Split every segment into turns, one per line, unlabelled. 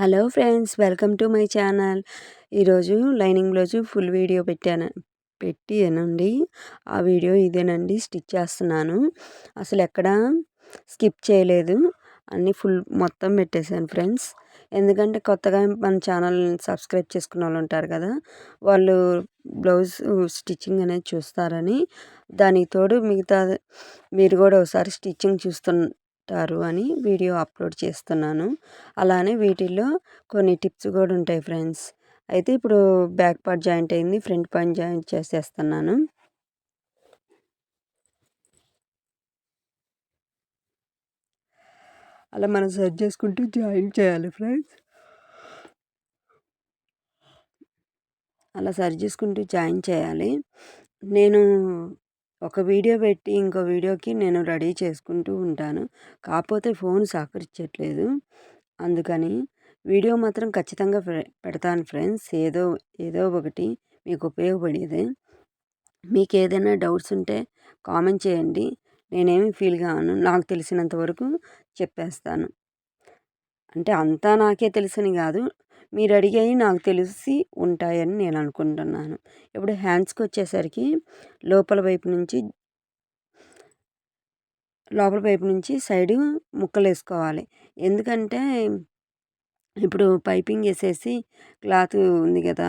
Hello friends welcome to my channel. ఈరోజు lining blouse full video పెట్టాను పెట్టానండి ఆ వీడియో ఇదేనండి స్టిచ్ చేస్తున్నాను. అసలు ఎక్కడ స్కిప్ చేయలేదు అన్నీ ఫుల్ మొత్తం పెట్టేశాను ఫ్రెండ్స్. ఎందుకంటే కొత్తగా మన ఛానల్ సబ్స్క్రైబ్ చేసుకున్న వాళ్ళు ఉంటారు కదా వాళ్ళు బ్లౌజ్ స్టిచ్చింగ్ అనేది చూస్తారని. దానికి తోడు మిగతా మీరు కూడా ఒకసారి స్టిచ్చింగ్ చేస్తారు అని వీడియో అప్లోడ్ చేస్తున్నాను. అలానే వీటిల్లో కొన్ని టిప్స్ కూడా ఉంటాయి ఫ్రెండ్స్. అయితే ఇప్పుడు బ్యాక్ పార్ట్ జాయింట్ అయింది ఫ్రంట్ పార్ట్ జాయింట్ చేసేస్తున్నాను. అలా మనం సెట్ చేసుకుంటూ జాయిన్ చేయాలి ఫ్రెండ్స్. అలా సరి చేసుకుంటూ జాయిన్ చేయాలి. నేను ఒక వీడియో పెట్టి ఇంకో వీడియోకి నేను రెడీ చేసుకుంటూ ఉంటాను. కాకపోతే ఫోన్ సహకరించట్లేదు అందుకని వీడియో మాత్రం ఖచ్చితంగా పెడతాను ఫ్రెండ్స్. ఏదో ఏదో ఒకటి మీకు ఉపయోగపడేది. మీకు ఏదైనా డౌట్స్ ఉంటే కామెంట్ చేయండి. నేనేమి ఫీల్ కాను నాకు తెలిసినంత వరకు చెప్పేస్తాను. అంటే అంతా నాకే తెలుసని కాదు. మీరు అడిగాయి నాకు తెలిసి ఉంటాయని నేను అనుకుంటున్నాను. ఇప్పుడు హ్యాండ్స్కి వచ్చేసరికి లోపల వైపు నుంచి లోపల వైపు నుంచి సైడ్ ముక్కలు వేసుకోవాలి ఎందుకంటే ఇప్పుడు పైపింగ్ వేసేసి క్లాత్ ఉంది కదా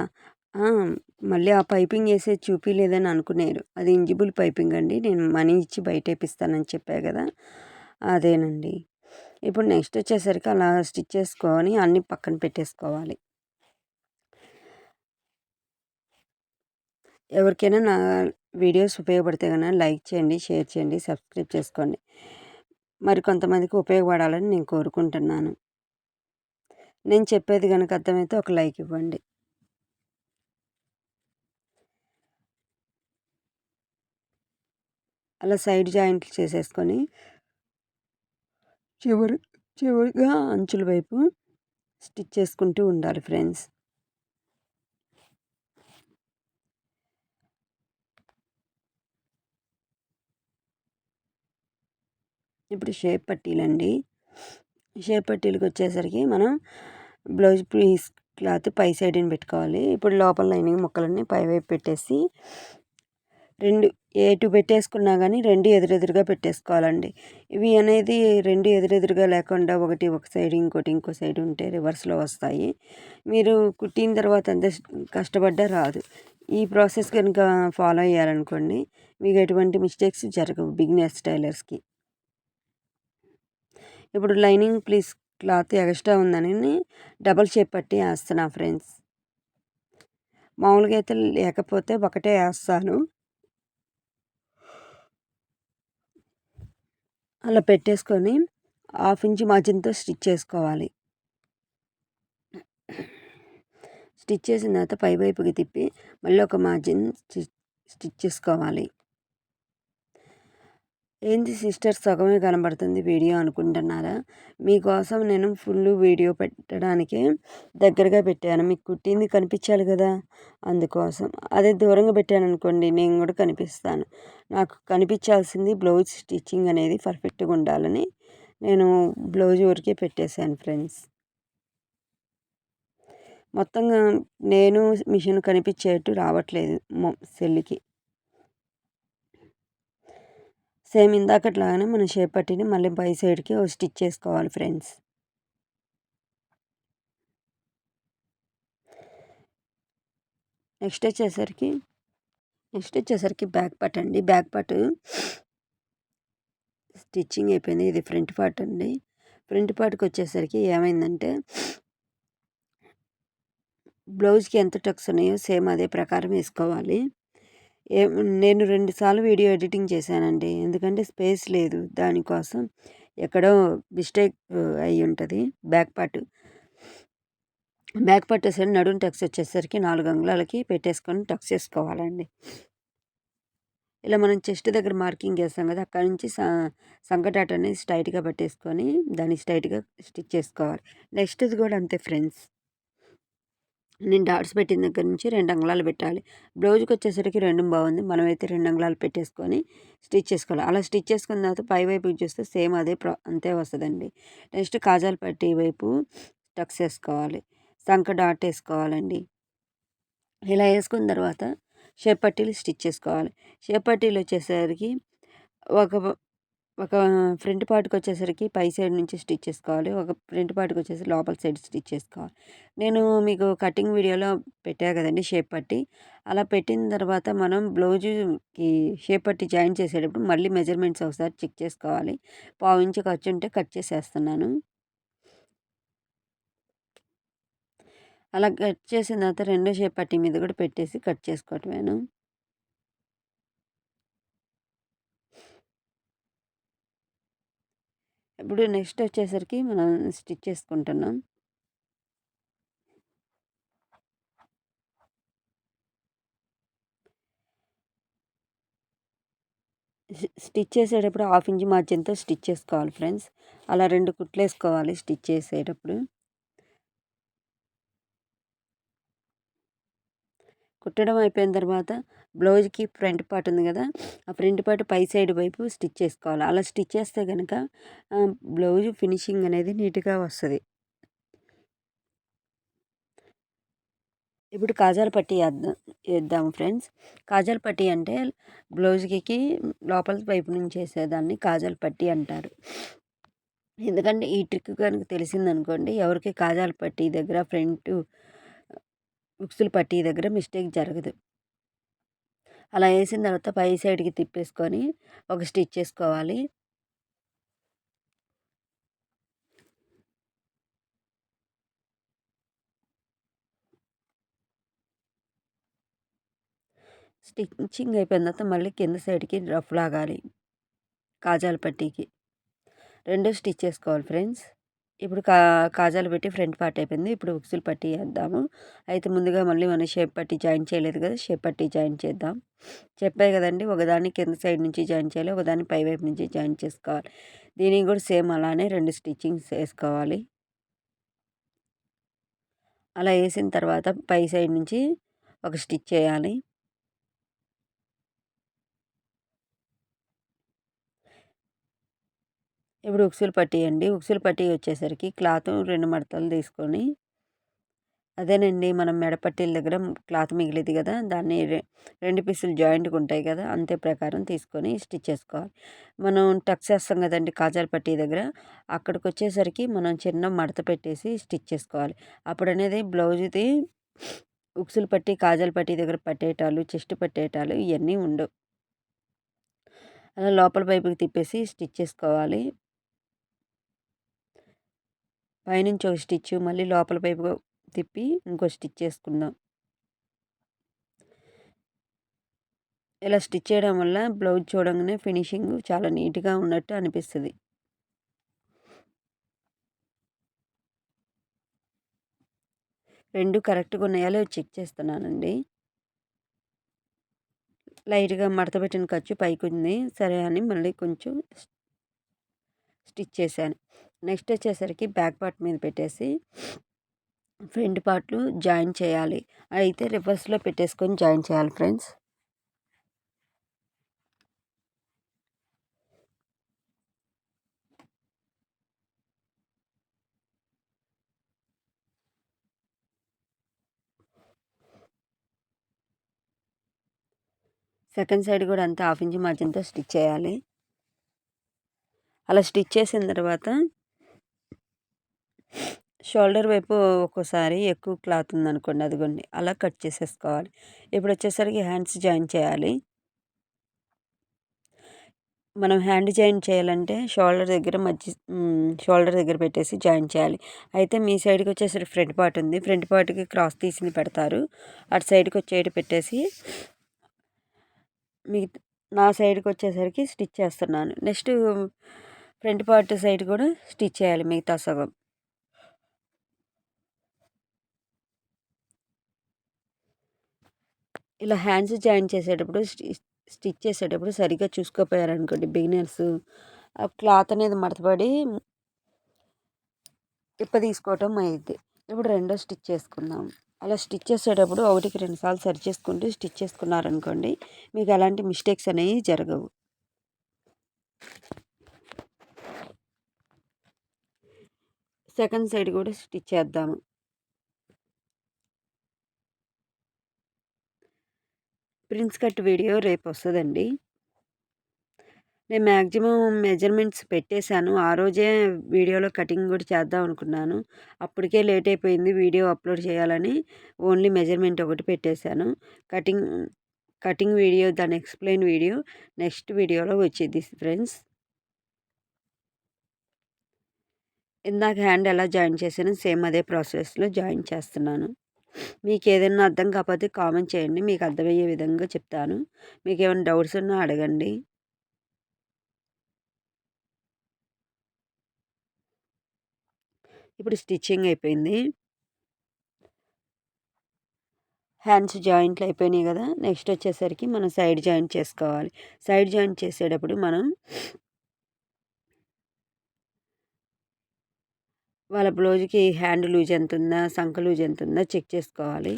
మళ్ళీ ఆ పైపింగ్ వేసేది చూపించలేదని అనుకునేరు. అది ఇంజిబుల్ పైపింగ్ అండి. నేను మనీ ఇచ్చి బయట వేపిస్తానని చెప్పా కదా అదేనండి. ఇప్పుడు నెక్స్ట్ వచ్చేసరికి అలా స్టిచ్ చేసుకొని అన్నీ పక్కన పెట్టేసుకోవాలి. ఎవరికైనా నా వీడియోస్ ఉపయోగపడితే కనుక లైక్ చేయండి షేర్ చేయండి సబ్స్క్రైబ్ చేసుకోండి. మరి కొంతమందికి ఉపయోగపడాలని నేను కోరుకుంటున్నాను. నేను చెప్పేది కనుక అర్థమైతే ఒక లైక్ ఇవ్వండి. అలా సైడ్ జాయింట్లు చేసేసుకొని చివరి చివరిగా అంచుల వైపు స్టిచ్ చేసుకుంటూ ఉండాలి ఫ్రెండ్స్. ఇప్పుడు షేప్ పట్టీలండి. షేప్ పట్టీలకు వచ్చేసరికి మనం బ్లౌజ్ పీస్ క్లాత్ పై సైడ్ని పెట్టుకోవాలి. ఇప్పుడు లోపల లైనింగ్ ముక్కలన్నీ పై వైపు పెట్టేసి రెండు ఎటు పెట్టేసుకున్నా కానీ రెండు ఎదురెదురుగా పెట్టేసుకోవాలండి. ఇవి అనేది రెండు ఎదురెదురుగా లేకుండా ఒకటి ఒక సైడ్ ఇంకోటి ఇంకో సైడ్ ఉంటే రివర్స్లో వస్తాయి. మీరు కుట్టిన తర్వాత అంత కష్టపడ్డా రాదు. ఈ ప్రాసెస్ కనుక ఫాలో అయ్యారనుకోండి మీకు ఎటువంటి మిస్టేక్స్ జరగవు బిగినర్స్ టైలర్స్కి ఇప్పుడు లైనింగ్ ప్లీజ్ క్లాత్ ఎక్స్ట్రా ఉందని డబల్ షేప్ పట్టి వేస్తున్నా ఫ్రెండ్స్ మామూలుగా అయితే లేకపోతే ఒకటే వేస్తాను. అలా పెట్టేసుకొని హాఫ్ ఇంచ్ మార్జిన్తో స్టిచ్ చేసుకోవాలి. స్టిచ్ చేసిన తర్వాత పై వైపుకి తిప్పి మళ్ళీ ఒక మార్జిన్ స్టిచ్ చేసుకోవాలి. ఏంది సిస్టర్ సగమే కనబడుతుంది వీడియో అనుకుంటున్నారా? మీకోసం నేను ఫుల్ వీడియో పెట్టడానికి దగ్గరగా పెట్టాను. మీకు కుట్టింది కనిపించాలి కదా? అందుకోసం. అదే దూరంగా పెట్టాను అనుకోండి నేను కూడా కనిపిస్తాను. నాకు కనిపించాల్సింది బ్లౌజ్ స్టిచ్చింగ్ అనేది పర్ఫెక్ట్గా ఉండాలని నేను బ్లౌజ్ ఊరికే పెట్టేశాను ఫ్రెండ్స్. మొత్తంగా నేను మిషన్ కనిపించేట్టు రావట్లేదు సెల్లికి. సేమ్ ఇందాకట్లాగానే మనం షేప్ పట్టిని మళ్ళీ పై సైడ్కి స్టిచ్ చేసుకోవాలి ఫ్రెండ్స్. నెక్స్ట్ వచ్చేసరికి నెక్స్ట్ వచ్చేసరికి బ్యాక్ పార్ట్ అండి. బ్యాక్ పార్ట్ స్టిచ్చింగ్ అయిపోయింది. ఇది ఫ్రంట్ పార్ట్ అండి. ఫ్రంట్ పార్ట్కి వచ్చేసరికి ఏమైందంటే బ్లౌజ్కి ఎంత టక్స్ ఉన్నాయో సేమ్ అదే ప్రకారం వేసుకోవాలి. నేను రెండుసార్లు వీడియో ఎడిటింగ్ చేశానండి. ఎందుకంటే స్పేస్ లేదు. దానికోసం ఎక్కడో మిస్టేక్ అయి ఉంటుంది. Back part. బ్యాక్ పార్ట్ వచ్చేసరికి నడుం టక్స్ వచ్చేసరికి నాలుగు అంగుళాలకి పెట్టేసుకొని టక్స్ చేసుకోవాలండి. ఇలా మనం చెస్ట్ దగ్గర మార్కింగ్ చేస్తాం కదా అక్కడ నుంచి సంకటాట అనేది స్ట్రైట్గా పట్టేసుకొని దాన్ని స్ట్రైట్గా స్టిచ్ చేసుకోవాలి. నెక్స్ట్ది కూడా అంతే ఫ్రెండ్స్. నేను డాట్స్ పెట్టిన దగ్గర నుంచి రెండు అంగుళాలు పెట్టాలి. బ్లౌజ్కి వచ్చేసరికి రెండు బాగుంది. మనమైతే రెండు అంగుళాలు పెట్టేసుకొని స్టిచ్ చేసుకోవాలి. అలా స్టిచ్ చేసుకున్న తర్వాత పై వైపు చూస్తే సేమ్ అదే ప్రా అంతే వస్తుందండి. నెక్స్ట్ కాజాలు పట్టి వైపు టక్స్ వేసుకోవాలి. సంక డాట్ వేసుకోవాలండి. ఇలా వేసుకున్న తర్వాత షేప్ పట్టీలు స్టిచ్ చేసుకోవాలి. షేప్ పట్టీలు వచ్చేసరికి ఒక ఒక ఫ్రంట్ పార్ట్కి వచ్చేసరికి పై సైడ్ నుంచి స్టిచ్ చేసుకోవాలి. ఒక ఫ్రంట్ పార్ట్కి వచ్చేసి లోపల సైడ్ స్టిచ్ చేసుకోవాలి. నేను మీకు కటింగ్ వీడియోలో పెట్టా కదండి షేప్ పట్టి. అలా పెట్టిన తర్వాత మనం బ్లౌజుకి షేప్ పట్టి జాయిన్ చేసేటప్పుడు మళ్ళీ మెజర్మెంట్స్ ఒకసారి చెక్ చేసుకోవాలి. పావు ఇంచు ఖర్చు ఉంటే కట్ చేసేస్తున్నాను. అలా కట్ చేసిన తర్వాత రెండో షేప్ పట్టి మీద కూడా పెట్టేసి కట్ చేసుకోవటమేను. ఇప్పుడు నెక్స్ట్ వచ్చేసరికి మనం స్టిచ్ చేసుకుంటున్నాం. స్టిచ్ చేసేటప్పుడు హాఫ్ ఇంచ్ మార్జిన్తో స్టిచ్ చేసుకోవాలి ఫ్రెండ్స్. అలా రెండు కుట్లు వేసుకోవాలి స్టిచ్ చేసేటప్పుడు. కుట్టడం అయిపోయిన తర్వాత బ్లౌజ్కి ఫ్రంట్ పార్ట్ ఉంది కదా ఆ ఫ్రంట్ పార్ట్ పై సైడ్ వైపు స్టిచ్ చేసుకోవాలి. అలా స్టిచ్ చేస్తే కనుక బ్లౌజ్ ఫినిషింగ్ అనేది నీట్గా వస్తుంది. ఇప్పుడు కాజాల పట్టి వేద్దాం వేద్దాం ఫ్రెండ్స్. కాజాల పట్టి అంటే బ్లౌజ్కి లోపల వైపు నుంచి వేసేదాన్ని కాజాల పట్టి అంటారు. ఎందుకంటే ఈ ట్రిక్ కనుక తెలిసిందనుకోండి ఎవరికి కాజాల పట్టి దగ్గర ఫ్రంట్ బుక్స్లు పట్టి దగ్గర మిస్టేక్ జరగదు. అలా వేసిన తర్వాత పై సైడ్కి తిప్పేసుకొని ఒక స్టిచ్ చేసుకోవాలి. స్టిచ్చింగ్ అయిపోయిన తర్వాత మళ్ళీ కింద సైడ్కి రఫ్ లాగాలి. కాజాల పట్టీకి. రెండు స్టిచ్ చేసుకోవాలి ఫ్రెండ్స్. ఇప్పుడు కా కాజాలు పెట్టి ఫ్రంట్ పార్ట్ అయిపోయింది. ఇప్పుడు ఉక్సులు పట్టి వేద్దాము అయితే ముందుగా మళ్ళీ మనం షేప్ పట్టి జాయిన్ చేయలేదు కదా షేప్ పట్టి జాయిన్ చేద్దాం. చెప్పాయి కదండి ఒకదాన్ని కింద సైడ్ నుంచి జాయిన్ చేయాలి ఒకదాన్ని పై వైపు నుంచి జాయిన్ చేసుకోవాలి. దీనికి కూడా సేమ్ అలానే రెండు స్టిచ్చింగ్స్ వేసుకోవాలి. అలా వేసిన తర్వాత పై సైడ్ నుంచి ఒక స్టిచ్ చేయాలి. ఇప్పుడు ఉక్సులు పట్టి అండి ఉక్సులు పట్టి వచ్చేసరికి క్లాత్ రెండు మడతలు తీసుకొని అదేనండి మనం మెడపట్టీల దగ్గర క్లాత్ మిగిలింది కదా దాన్ని రెండు పీసులు జాయింట్గా ఉంటాయి కదా అంతే ప్రకారం తీసుకొని స్టిచ్ చేసుకోవాలి. మనం టక్స్ వేస్తాం కదండి కాజాల పట్టీ దగ్గర అక్కడికి వచ్చేసరికి మనం చిన్న మడత పెట్టేసి స్టిచ్ చేసుకోవాలి. అప్పుడు అనేది బ్లౌజ్ది ఉక్సులు పట్టి కాజాల పట్టీ దగ్గర పట్టేటాలు చెస్ట్ పట్టేటాలు ఇవన్నీ ఉండవు. అలా లోపల వైపుకి తిప్పేసి స్టిచ్ చేసుకోవాలి. పైనుంచి ఒక స్టిచ్ మళ్ళీ లోపల వైపు తిప్పి ఇంకో స్టిచ్ చేసుకుందాం. ఇలా స్టిచ్ చేయడం వల్ల బ్లౌజ్ చూడంగానే ఫినిషింగ్ చాలా నీట్గా ఉన్నట్టు అనిపిస్తుంది. రెండు కరెక్ట్గా ఉన్నాయా లేవు చెక్ చేస్తున్నానండి. లైట్గా మడతపెట్టిన ఖర్చు పైకి ఉంది సరే అని మళ్ళీ కొంచెం స్టిచ్ చేశాను. నెక్స్ట్ వచ్చేసరికి బ్యాక్ పార్ట్ మీద పెట్టేసి ఫ్రంట్ పార్ట్లు జాయిన్ చేయాలి. అయితే రివర్స్లో పెట్టేసుకొని జాయిన్ చేయాలి ఫ్రెండ్స్. సెకండ్ సైడ్ కూడా అంతా హాఫ్ ఇంచ్ మార్జిన్తో స్టిచ్ చేయాలి. అలా స్టిచ్ చేసిన తర్వాత షోల్డర్ వైపు ఒక్కోసారి ఎక్కువ క్లాత్ ఉందనుకోండి అదిగోండి అలా కట్ చేసేసుకోవాలి. ఇప్పుడు వచ్చేసరికి హ్యాండ్స్ జాయిన్ చేయాలి. మనం హ్యాండ్ జాయిన్ చేయాలంటే షోల్డర్ దగ్గర మధ్య షోల్డర్ దగ్గర పెట్టేసి జాయిన్ చేయాలి. అయితే మీ సైడ్కి వచ్చేసరికి ఫ్రంట్ పార్ట్ ఉంది. ఫ్రంట్ పార్ట్కి క్రాస్ తీసింది పెడతారు. అటు సైడ్కి వచ్చేటి పెట్టేసి మీ నా సైడ్కి వచ్చేసరికి స్టిచ్ చేస్తున్నాను. నెక్స్ట్ ఫ్రంట్ పార్ట్ సైడ్ కూడా స్టిచ్ చేయాలి మిగతా సగం. ఇలా హ్యాండ్స్ జాయిన్ చేసేటప్పుడు స్టిచ్ చేసేటప్పుడు సరిగ్గా చూసుకోపోయారనుకోండి బిగినర్స్. ఆ క్లాత్ అనేది మడతపడి ఇప్ప తీసుకోవటం అయింది ఇప్పుడు రెండో స్టిచ్ చేసుకుందాం. అలా స్టిచ్ చేసేటప్పుడు ఒకటికి రెండు సార్లు సరి చేసుకుంటూ స్టిచ్ చేసుకున్నారనుకోండి మీకు అలాంటి మిస్టేక్స్ అనేవి జరగవు. సెకండ్ సైడ్ కూడా స్టిచ్ చేద్దాము. ప్రిన్స్ కట్ వీడియో రేపు వస్తుందండి. నేను మ్యాక్సిమం మెజర్మెంట్స్ పెట్టేశాను. ఆ రోజే వీడియోలో కటింగ్ కూడా చేద్దాం అనుకున్నాను. అప్పటికే లేట్ అయిపోయింది వీడియో అప్లోడ్ చేయాలని ఓన్లీ మెజర్మెంట్ ఒకటి పెట్టేశాను. కటింగ్ కటింగ్ వీడియో దాని ఎక్స్ప్లెయిన్ వీడియో నెక్స్ట్ వీడియోలో వచ్చేది ఫ్రెండ్స్. ఇందాక హ్యాండ్ ఎలా జాయిన్ చేశాను సేమ్ అదే ప్రాసెస్లో జాయిన్ చేస్తున్నాను. మీకు ఏదైనా అర్థం కాకపోతే కామెంట్ చేయండి. మీకు అర్థమయ్యే విధంగా చెప్తాను. మీకు ఏమైనా డౌట్స్ ఉన్నా అడగండి. ఇప్పుడు స్టిచ్చింగ్ అయిపోయింది. హ్యాండ్స్ జాయింట్లు అయిపోయినాయి కదా. నెక్స్ట్ వచ్చేసరికి మనం సైడ్ జాయింట్ చేసుకోవాలి. సైడ్ జాయింట్ చేసేటప్పుడు మనం వాళ్ళ బ్లౌజ్కి హ్యాండ్ లూజ్ ఎంత ఉందా సంఖ లూజ్ ఎంత ఉందా చెక్ చేసుకోవాలి.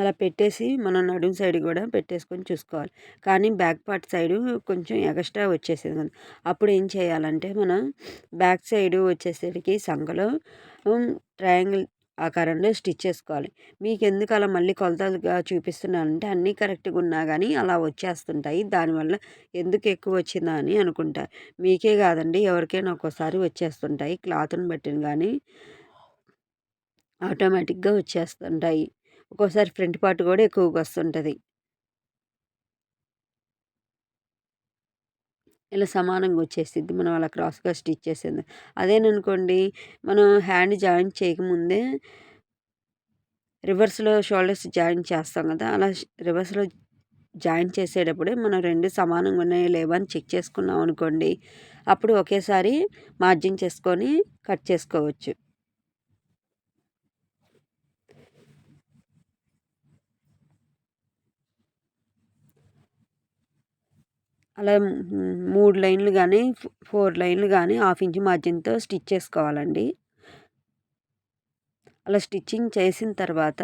అలా పెట్టేసి మనం నడుము సైడ్ కూడా పెట్టేసుకొని చూసుకోవాలి. కానీ బ్యాక్ పార్ట్ సైడు కొంచెం ఎక్స్ట్రా వచ్చేసేది కదా. అప్పుడు ఏం చేయాలంటే మనం బ్యాక్ సైడ్ వచ్చేసరికి సంఖలో ట్రయాంగిల్ ఆకారంలో స్టిచ్ చేసుకోవాలి. మీకు ఎందుకు అలా మళ్ళీ కొలతలుగా చూపిస్తున్నానంటే అన్నీ కరెక్ట్గా ఉన్నా కానీ అలా వచ్చేస్తుంటాయి. దానివల్ల ఎందుకు ఎక్కువ వచ్చిందా అని అనుకుంటారు మీకే కాదండి ఎవరికైనా ఒక్కోసారి వచ్చేస్తుంటాయి. క్లాత్ని బట్టిన కానీ ఆటోమేటిక్గా వచ్చేస్తుంటాయి. ఒక్కోసారి ఫ్రంట్ పార్ట్ కూడా ఎక్కువగా వస్తుంటుంది. ఇలా సమానంగా వచ్చేసిద్ది. మనం అలా క్రాస్గా స్టిచ్ చేసేది. అదేననుకోండి మనం హ్యాండ్ జాయింట్ చేయకముందే రివర్స్లో షోల్డర్స్ జాయింట్ చేస్తాం కదా! అలా రివర్స్లో జాయింట్ చేసేటప్పుడే మనం రెండు సమానంగా ఉన్నాయో. లేవో అని చెక్ చేసుకున్నాం అనుకోండి అప్పుడు ఒకేసారి మార్జిన్ చేసుకొని కట్ చేసుకోవచ్చు. అలా మూడు లైన్లు కానీ ఫోర్ లైన్లు కానీ హాఫ్ ఇంచ్ మార్జిన్తో స్టిచ్ చేసుకోవాలండి. అలా స్టిచ్చింగ్ చేసిన తర్వాత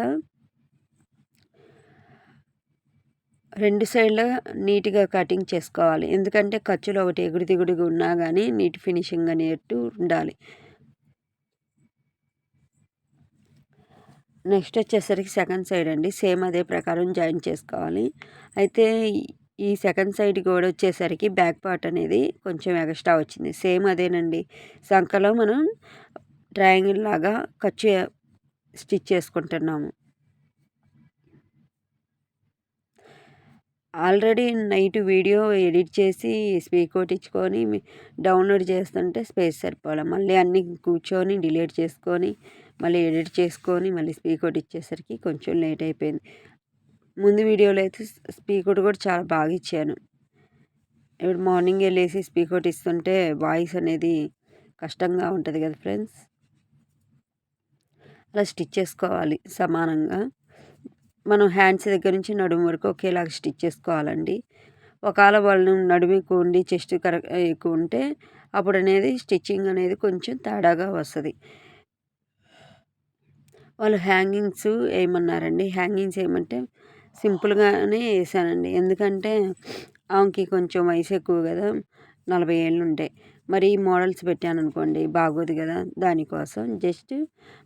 రెండు సైడ్ల నీట్గా కటింగ్ చేసుకోవాలి. ఎందుకంటే ఖర్చులు ఒకటి ఎగుడు దిగుడుగా ఉన్నా కానీ నీట్ ఫినిషింగ్ అనేట్టు ఉండాలి. నెక్స్ట్ వచ్చేసరికి సెకండ్ సైడ్ అండి. సేమ్ అదే ప్రకారం జాయిన్ చేసుకోవాలి. అయితే ఈ సెకండ్ సైడ్ కూడా వచ్చేసరికి బ్యాక్ పార్ట్ అనేది కొంచెం ఎక్స్ట్రా వచ్చింది. సేమ్ అదేనండి. సంఖలో మనం ట్రయాంగిల్ లాగా ఖర్చు స్టిచ్ చేసుకుంటున్నాము. ఆల్రెడీ నైట్ వీడియో ఎడిట్ చేసి స్పీక్ కొట్టించుకొని డౌన్లోడ్ చేస్తుంటే స్పేస్ సరిపోవాలి మళ్ళీ అన్నీ కూర్చొని డిలీట్ చేసుకొని మళ్ళీ ఎడిట్ చేసుకొని మళ్ళీ స్పీక్ ఇచ్చేసరికి కొంచెం లేట్ అయిపోయింది. ముందు వీడియోలో అయితే స్పీకర్ కూడా చాలా బాగా ఇచ్చాను. ఇప్పుడు మార్నింగ్ వెళ్ళేసి స్పీకర్ ఇస్తుంటే వాయిస్ అనేది కష్టంగా ఉంటుంది కదా ఫ్రెండ్స్. అలా స్టిచ్ చేసుకోవాలి సమానంగా. మనం హ్యాండ్స్ దగ్గర నుంచి నడుము వరకు ఒకేలాగా స్టిచ్ చేసుకోవాలండి. ఒకవేళ వాళ్ళు నడుము ఎక్కువ ఉండి చెస్ట్ కరెక్ట్ ఎక్కువ ఉంటే అప్పుడు అనేది స్టిచ్చింగ్ అనేది కొంచెం తేడాగా వస్తుంది. వాళ్ళు హ్యాంగింగ్స్ ఏమన్నారండి? హ్యాంగింగ్స్ ఏమంటే సింపుల్గానే వేసానండి ఎందుకంటే ఆమెకి కొంచెం వయసు ఎక్కువ కదా నలభై ఏళ్ళు ఉంటాయి మరి మోడల్స్ పెట్టాను అనుకోండి బాగోదు కదా దానికోసం జస్ట్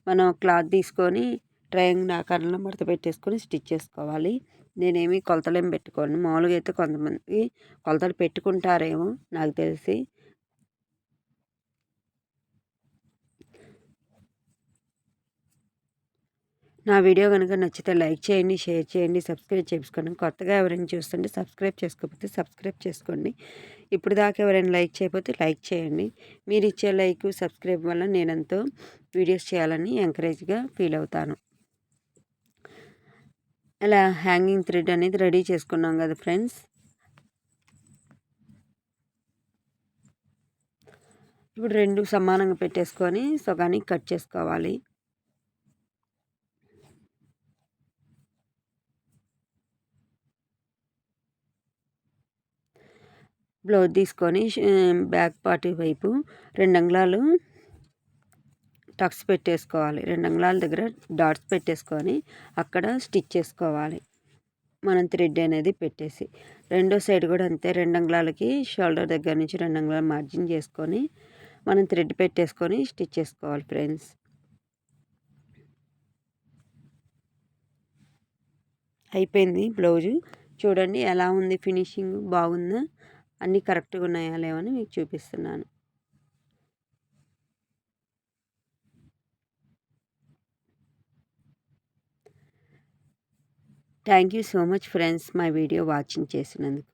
మనం క్లాత్ తీసుకొని ట్రయాంగిల్ ఆకారంలో మడత పెట్టేసుకొని స్టిచ్ చేసుకోవాలి. నేనేమి కొలతలేం పెట్టుకోను. మామూలుగా అయితే కొంతమంది కొలతలు పెట్టుకుంటారేమో నాకు తెలిసి. నా వీడియో కనుక నచ్చితే లైక్ చేయండి షేర్ చేయండి సబ్స్క్రైబ్ చేసుకోండి. కొత్తగా ఎవరైనా చూస్తుంటే సబ్స్క్రైబ్ చేసుకోకపోతే సబ్స్క్రైబ్ చేసుకోండి. ఇప్పుడు దాకా ఎవరైనా లైక్ చేయకపోతే లైక్ చేయండి. మీరు ఇచ్చే లైక్ సబ్స్క్రైబ్ వల్ల నేను ఎంతో వీడియోస్ చేయాలని ఎంకరేజ్గా ఫీల్ అవుతాను. అలా హ్యాంగింగ్ థ్రెడ్ అనేది రెడీ చేసుకున్నాం కదా ఫ్రెండ్స్. ఇప్పుడు రెండు సమానంగా పెట్టేసుకొని సగానికి కట్ చేసుకోవాలి. బ్లౌజ్ తీసుకొని బ్యాక్ పార్టీ వైపు రెండు అంగుళాలు టక్స్ పెట్టేసుకోవాలి. రెండు అంగుళాల దగ్గర డాట్స్ పెట్టేసుకొని అక్కడ స్టిచ్ చేసుకోవాలి. మనం థ్రెడ్ అనేది పెట్టేసి. రెండో సైడ్ కూడా అంతే రెండు అంగుళాలకి షోల్డర్ దగ్గర నుంచి రెండు అంగుళాలు మార్జిన్ చేసుకొని మనం థ్రెడ్ పెట్టేసుకొని స్టిచ్ చేసుకోవాలి ఫ్రెండ్స్. అయిపోయింది బ్లౌజు. చూడండి ఎలా ఉంది ఫినిషింగ్ బాగుందా? అన్నీ కరెక్ట్గా ఉన్నాయా లేవని మీకు చూపిస్తున్నాను. Thank you so much friends మా వీడియో వాచింగ్ చేసినందుకు.